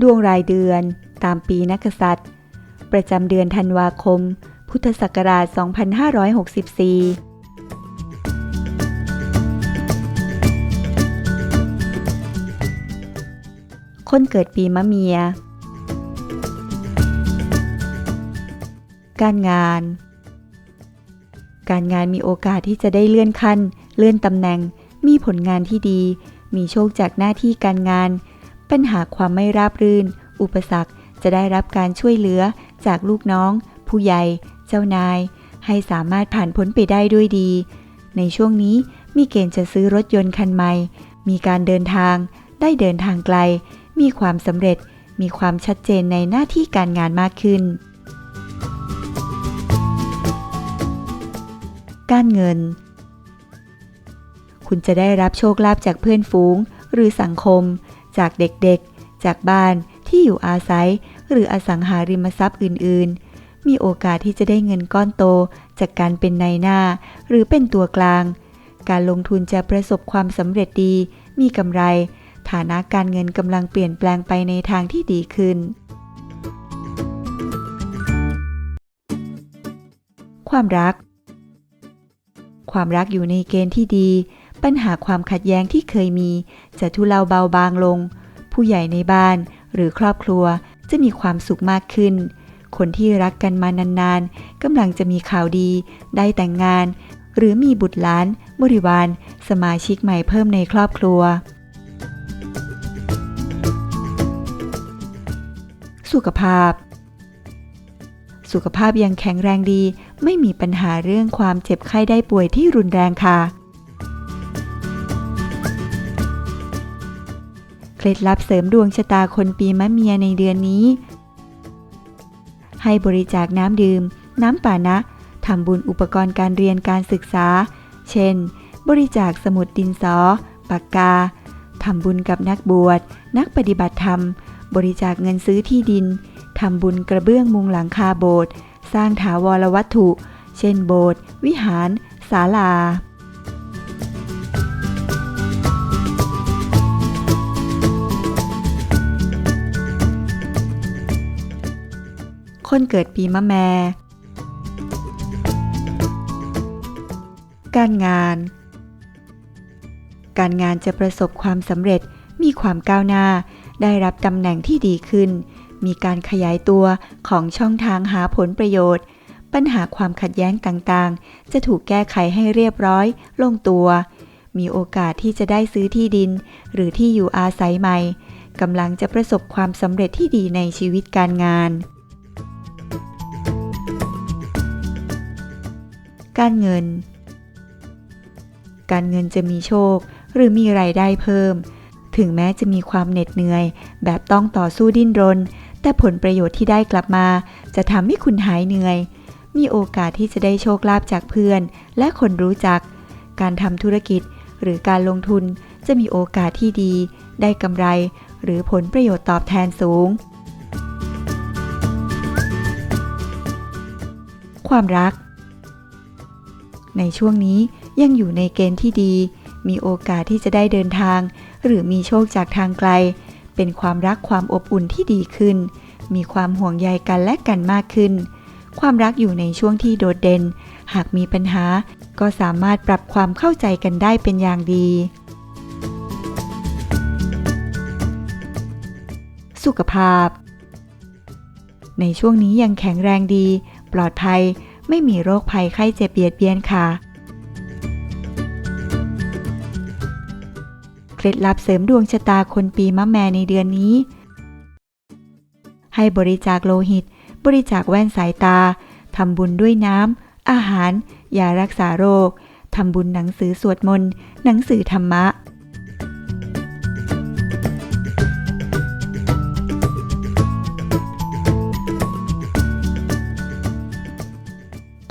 ดวงรายเดือน ตามปีนักษัตริย์ ประจำเดือนธันวาคม พุทธศักราช 2564คนเกิดปีมะเมีย การงาน การงานมีโอกาสที่จะได้เลื่อนขั้น เลื่อนตำแหน่ง มีผลงานที่ดี มีโชคจากหน้าที่การงาน ปัญหาความไม่ราบรื่น อุปสรรคจะได้รับการช่วยเหลือจากลูกน้อง ผู้ใหญ่ เจ้านาย ให้สามารถผ่านพ้นไปได้ด้วยดี ในช่วงนี้มีเกณฑ์จะซื้อรถยนต์คันใหม่ มีการเดินทาง ได้เดินทางไกล มีความสำเร็จ มีความชัดเจนในหน้าที่การงานมากขึ้น การเงิน คุณจะได้รับโชคลาภจากเพื่อนฝูง หรือสังคม จากเด็กๆ จากบ้านที่อยู่อาศัย หรืออสังหาริมทรัพย์อื่นๆ มีโอกาสที่จะได้เงินก้อนโต จากการเป็นนายหน้า หรือเป็นตัวกลาง การลงทุนจะประสบความสำเร็จดี มีกำไร ฐานะการเงินกำลังเปลี่ยนแปลงไปในทางที่ดีขึ้น ความรัก ความรักอยู่ในเกณฑ์ที่ดี ปัญหาความขัดแย้งที่เคยมี จะทุเลาเบาบางลง ผู้ใหญ่ในบ้านหรือครอบครัวจะมีความสุขมากขึ้น คนที่รักกันมานานๆกำลังจะมีข่าวดี ได้แต่งงาน หรือมีบุตรหลาน บริวาร สมาชิกใหม่เพิ่มในครอบครัว สุขภาพ สุขภาพยังแข็งแรงดี ไม่มีปัญหาเรื่องความเจ็บไข้ได้ป่วยที่รุนแรงค่ะ ล็ดลับเสริมดวงชะตาคนปีมะเมียในเดือนนี้ ให้บริจาคน้ำดื่ม น้ำป่านะทำบุญอุปกรณ์การเรียนการศึกษา เช่น บริจาคสมุดดินสอ ปากกา ทำบุญกับนักบวช นักปฏิบัติธรรม บริจาคเงินซื้อที่ดิน ทำบุญกระเบื้องมุงหลังคาโบสถ์ สร้างถาวรวัตถุ เช่นโบสถ์ วิหาร ศาลา คนเกิดปีมะแม การงาน การงานจะประสบความสำเร็จ มีความก้าวหน้า ได้รับตำแหน่งที่ดีขึ้น มีการขยายตัวของช่องทางหาผลประโยชน์ ปัญหาความขัดแย้งต่างๆ จะถูกแก้ไขให้เรียบร้อย ลงตัว มีโอกาสที่จะได้ซื้อที่ดิน หรือที่อยู่อาศัยใหม่กำลังจะประสบความสำเร็จที่ดีในชีวิตการงาน การเงิน การเงินจะมีโชคหรือมีไรายได้เพิ่ม ถึงแม้จะมีความเหน็ดเหนื่อย แบบต้องต่อสู้ดิ้นรน แต่ผลประโยชน์ที่ได้กลับมา จะทำให้คุณหายเหนื่อย มีโอกาสที่จะได้โชคลาภจากเพื่อน และคนรู้จัก การทำธุรกิจหรือการลงทุนจะมีโอกาสที่ดี ได้กำไร หรือผลประโยชน์ตอบแทนสูง ความรัก ในช่วงนี้ยังอยู่ในเกณฑ์ที่ดี มีโอกาสที่จะได้เดินทาง หรือมีโชคจากทางไกล เป็นความรักความอบอุ่นที่ดีขึ้น มีความห่วงใยกันและกันมากขึ้น ความรักอยู่ในช่วงที่โดดเด่น หากมีปัญหา ก็สามารถปรับความเข้าใจกันได้เป็นอย่างดี สุขภาพ ในช่วงนี้ยังแข็งแรงดี ปลอดภัย ไม่มีโรคภัยไข้เจ็บเบียดเบียนค่ะ เคล็ดลับเสริมดวงชะตาคนปีมะแม่ในเดือนนี้ ให้บริจาคโลหิต บริจาคแว่นสายตา ทำบุญด้วยน้ำ อาหาร ยารักษาโรค ทำบุญหนังสือสวดมนต์ หนังสือธรรมะ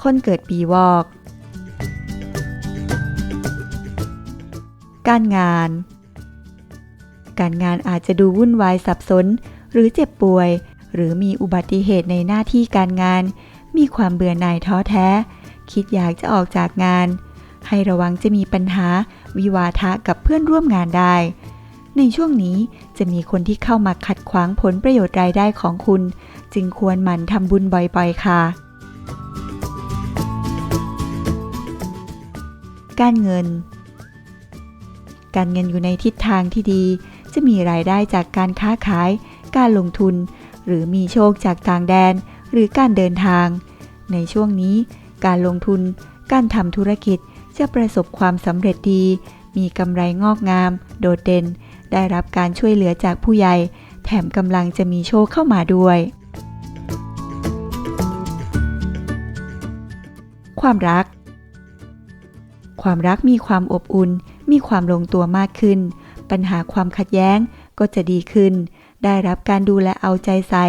คนเกิดปีวอก การงาน การงานอาจจะดูวุ่นวายสับสน หรือเจ็บป่วย หรือมีอุบัติเหตุในหน้าที่การงาน มีความเบื่อหน่ายท้อแท้ คิดอยากจะออกจากงาน ให้ระวังจะมีปัญหาวิวาทะกับเพื่อนร่วมงานได้ ในช่วงนี้จะมีคนที่เข้ามาขัดขวางผลประโยชน์รายได้ของคุณ จึงควรหมั่นทำบุญบ่อยๆค่ะ การเงิน การเงินอยู่ในทิศทางที่ดี จะมีรายได้จากการค้าขาย การลงทุน หรือมีโชคจากต่างแดน หรือการเดินทาง ในช่วงนี้ การลงทุน การทำธุรกิจจะประสบความสำเร็จดี มีกำไรงอกงาม โดดเด่น ได้รับการช่วยเหลือจากผู้ใหญ่ แถมกำลังจะมีโชคเข้ามาด้วย ความรัก ความรักมีความอบอุ่น มีความลงตัวมากขึ้น ปัญหาความขัดแย้งก็จะดีขึ้น ได้รับการดูแลเอาใจใส่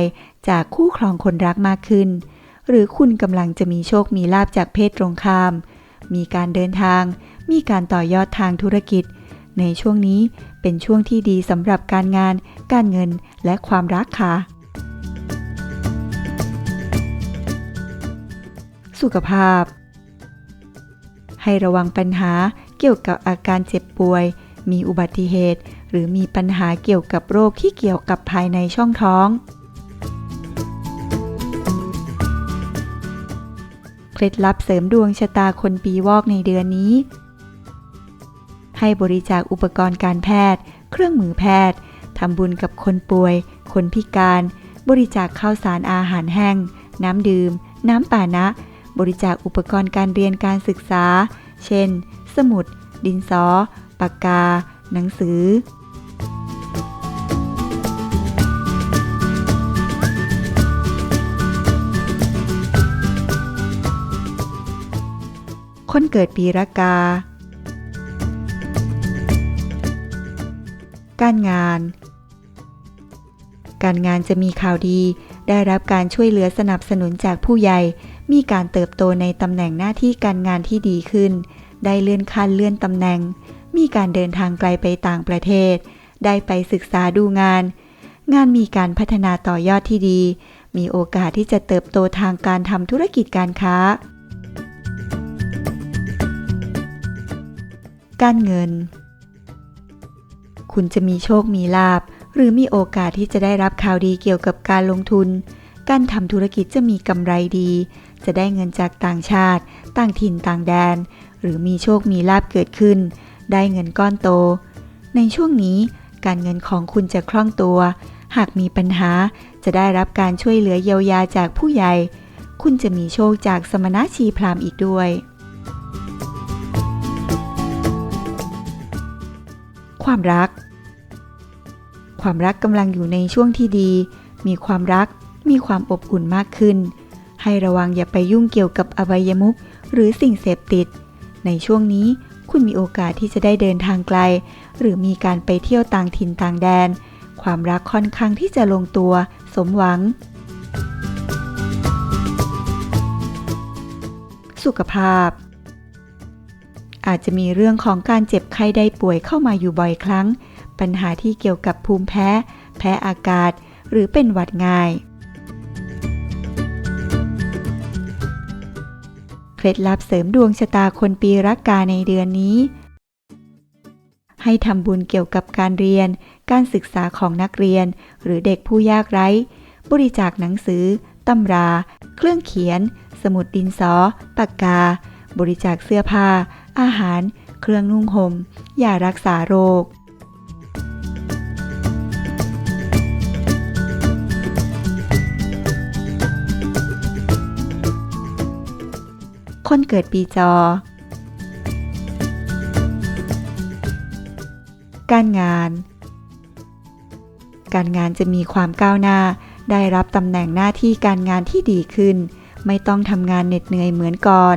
จากคู่ครองคนรักมากขึ้น หรือคุณกำลังจะมีโชคมีลาบจากเพศตรงข้าม มีการเดินทาง มีการต่อยอดทางธุรกิจ ในช่วงนี้เป็นช่วงที่ดีสำหรับการงาน การเงินและความรักค่ะ สุขภาพ ให้ระวังปัญหาเกี่ยวกับอาการเจ็บป่วย มีอุบัติเหตุ หรือมีปัญหาเกี่ยวกับโรคที่เกี่ยวกับภายในช่องท้อง เคล็ดลับเสริมดวงชะตาคนปีวอกในเดือนนี้ ให้บริจาคอุปกรณ์การแพทย์ เครื่องมือแพทย์ทำบุญกับคนป่วย คนพิการ บริจาคข้าวสารอาหารแห้ง น้ำดื่ม น้ำป่านะ บริจาคอุปกรณ์การเรียนการศึกษา เช่น สมุด ดินสอ ปากกา หนังสือ คนเกิดปีรากา การงาน การงานจะมีข่าวดีได้รับการช่วยเหลือสนับสนุนจากผู้ใหญ่ มีการเติบโตในตำแหน่งหน้าที่การงานที่ดีขึ้น ได้เลื่อนขั้นเลื่อนตำแหน่ง มีการเดินทางไกลไปต่างประเทศ ได้ไปศึกษาดูงาน งานมีการพัฒนาต่อยอดที่ดี มีโอกาสที่จะเติบโตทางการทำธุรกิจการค้า การเงิน คุณจะมีโชคมีลาบหรือมีโอกาสที่จะได้รับข่าวดีเกี่ยวกับการลงทุน การทำธุรกิจจะมีกำไรดี จะได้เงินจากต่างชาติ ต่างถิ่นต่างแดน หรือมีโชคมีลาบเกิดขึ้น ได้เงินก้อนโต ในช่วงนี้การเงินของคุณจะคล่องตัว หากมีปัญหาจะได้รับการช่วยเหลือเยียวยาจากผู้ใหญ่ คุณจะมีโชคจากสมณชีพราหมณ์อีกด้วย ความรัก ความรักกำลังอยู่ในช่วงที่ดี มีความรัก มีความอบอุ่นมากขึ้น ให้ระวังอย่าไปยุ่งเกี่ยวกับอบายมุขหรือสิ่งเสพติด ในช่วงนี้คุณมีโอกาสที่จะได้เดินทางไกล หรือมีการไปเที่ยวต่างถิ่นต่างแดน ความรักค่อนข้างที่จะลงตัว สมหวัง สุขภาพ อาจจะมีเรื่องของการเจ็บไข้ได้ป่วยเข้ามาอยู่บ่อยครั้ง ปัญหาที่เกี่ยวกับภูมิแพ้ แพ้อากาศ หรือเป็นหวัดง่าย ล็ดลับเสริมดวงชะตาคนปีรักกาในเดือนนี้ ให้ทำบุญเกี่ยวกับการเรียน การศึกษาของนักเรียน หรือเด็กผู้ยากไร้ บริจาคหนังสือ ตำรา เครื่องเขียน สมุดดินสอ ปากกา บริจาคเสื้อผ้า อาหาร เครื่องนุ่งห่มยารักษาโรค คนเกิดปีจอ การงาน การงานจะมีความก้าวหน้า ได้รับตำแหน่งหน้าที่การงานที่ดีขึ้น ไม่ต้องทำงานเหน็ดเหนื่อยเหมือนก่อน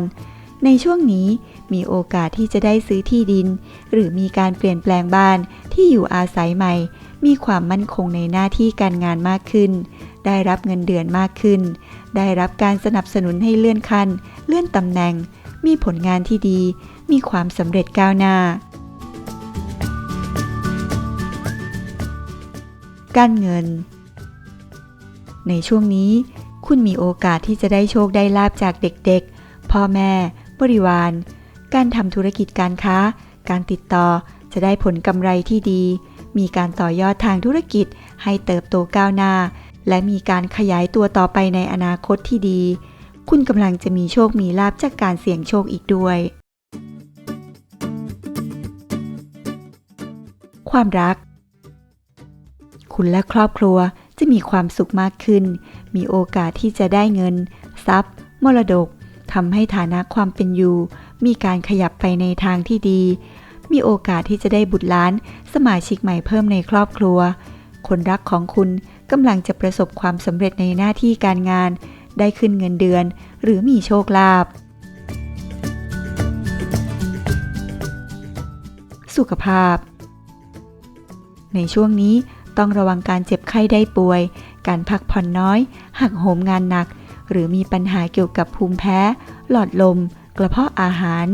ในช่วงนี้มีโอกาสที่จะได้ซื้อที่ดิน หรือมีการเปลี่ยนแปลงบ้านที่อยู่อาศัยใหม่ มีความมั่นคงในหน้าที่การงานมากขึ้น ได้รับเงินเดือนมากขึ้น ได้รับการสนับสนุนให้เลื่อนขั้น เลื่อนตำแหน่ง มีผลงานที่ดี มีความสำเร็จก้าวหน้า การเงิน ในช่วงนี้ คุณมีโอกาสที่จะได้โชคได้ลาบจากเด็กๆ พ่อแม่ บริวาร การทำธุรกิจการค้า การติดต่อจะได้ผลกำไรที่ดี มีการต่อยอดทางธุรกิจให้เติบโตก้าวหน้า และมีการขยายตัวต่อไปในอนาคตที่ดี คุณกำลังจะมีโชคมีลาบจากการเสี่ยงโชคอีกด้วย ความรัก คุณและครอบครัวจะมีความสุขมากขึ้น มีโอกาสที่จะได้เงิน ทรัพย์ มรดกทำให้ฐานะความเป็นอยู่ มีการขยับไปในทางที่ดี มีโอกาสที่จะได้บุตรหล้าน สมาชิกใหม่เพิ่มในครอบครัว คนรักของคุณกำลังจะประสบความสำเร็จในหน้าที่การงาน ได้ขึ้นเงินเดือน หรือมีโชคลาภสุขภาพ ในช่วงนี้ต้องระวังการเจ็บไข้ได้ป่วย การพักผ่อนน้อย หักโหมงานหนัก หรือมีปัญหาเกี่ยวกับภูมิแพ้ หลอดลม กระเพาะอาหาร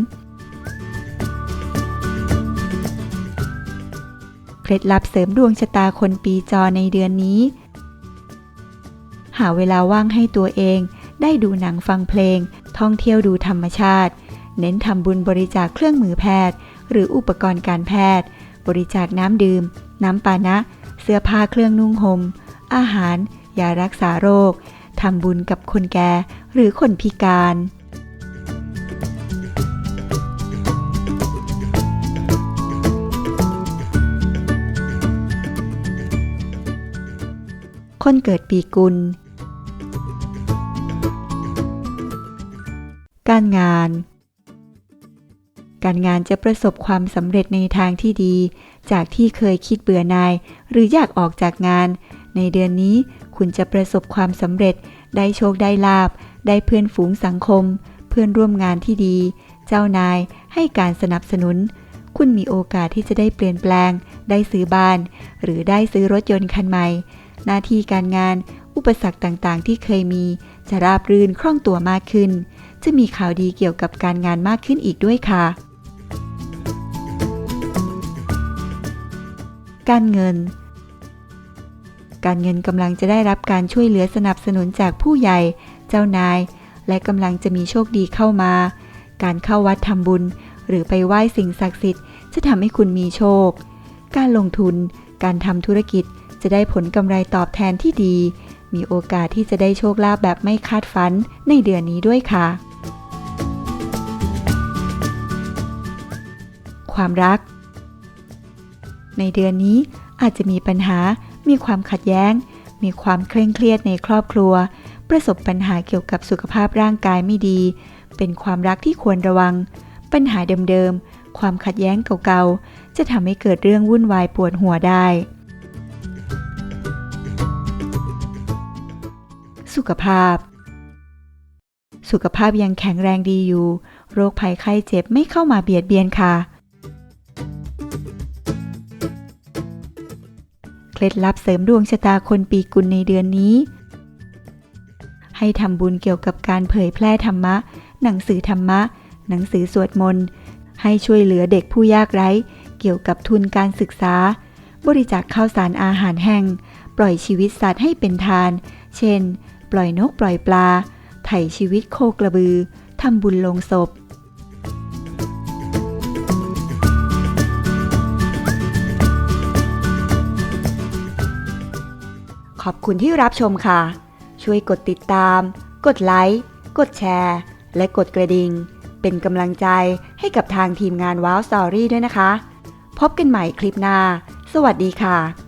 เคล็ดลับเสริมดวงชะตาคนปีจอในเดือนนี้ หาเวลาว่างให้ตัวเอง ได้ดูหนังฟังเพลง ท่องเที่ยวดูธรรมชาติ เน้นทำบุญบริจาคเครื่องมือแพทย์ หรืออุปกรณ์การแพทย์ บริจาคน้ำดื่ม น้ำปานะ เสื้อผ้าเครื่องนุ่งหม่มอาหารยารักษาโรคทำบุญกับคนแก่หรือคนพิการคนเกิดปีกุล การงาน การงานจะประสบความสำเร็จในทางที่ดี จากที่เคยคิดเบื่อหน่าย หรืออยากออกจากงาน ในเดือนนี้คุณจะประสบความสำเร็จ ได้โชคได้ลาบ ได้เพื่อนฝูงสังคม เพื่อนร่วมงานที่ดี เจ้านายให้การสนับสนุน คุณมีโอกาสที่จะได้เปลี่ยนแปลง ได้ซื้อบ้าน หรือได้ซื้อรถยนต์คันใหม่ หน้าที่การงาน อุปสรรคต่างๆ ที่เคยมีจะราบรื่นคล่องตัวมากขึ้น จะมีข่าวดีเกี่ยวกับการงานมากขึ้นอีกด้วยค่ะ การเงิน การเงินกำลังจะได้รับการช่วยเหลือสนับสนุนจากผู้ใหญ่ เจ้านาย และกำลังจะมีโชคดีเข้ามา การเข้าวัดทำบุญ หรือไปไหว้สิ่งศักดิ์สิทธิ์จะทำให้คุณมีโชค การลงทุน การทำธุรกิจจะได้ผลกำไรตอบแทนที่ดี มีโอกาสที่จะได้โชคลาภแบบไม่คาดฝันในเดือนนี้ด้วยค่ะ ความรัก ในเดือนนี้อาจจะมีปัญหา มีความขัดแย้ง มีความเคร่งเครียดในครอบครัว ประสบปัญหาเกี่ยวกับสุขภาพร่างกายไม่ดี เป็นความรักที่ควรระวัง ปัญหาเดิมๆ ความขัดแย้งเก่าๆ จะทำให้เกิดเรื่องวุ่นวายปวดหัวได้ สุขภาพ สุขภาพยังแข็งแรงดีอยู่ โรคภัยไข้เจ็บไม่เข้ามาเบียดเบียนค่ะ เคล็ดลับเสริมดวงชะตาคนปีกุลในเดือนนี้ ให้ทำบุญเกี่ยวกับการเผยแพร่ธรรมะ หนังสือธรรมะ หนังสือสวดมนต์ ให้ช่วยเหลือเด็กผู้ยากไร้ เกี่ยวกับทุนการศึกษา บริจาคข้าวสารอาหารแห้ง ปล่อยชีวิตสัตว์ให้เป็นทาน เช่น ปล่อยนกปล่อยปลา ไถ่ชีวิตโคกระบือ ทำบุญลงศพ ขอบคุณที่รับชมค่ะ ช่วยกดติดตาม กดไลค์ กดแชร์ และกดกระดิ่ง เป็นกำลังใจให้กับทางทีมงานว้าวสตอรี่ด้วยนะคะ พบกันใหม่คลิปหน้า สวัสดีค่ะ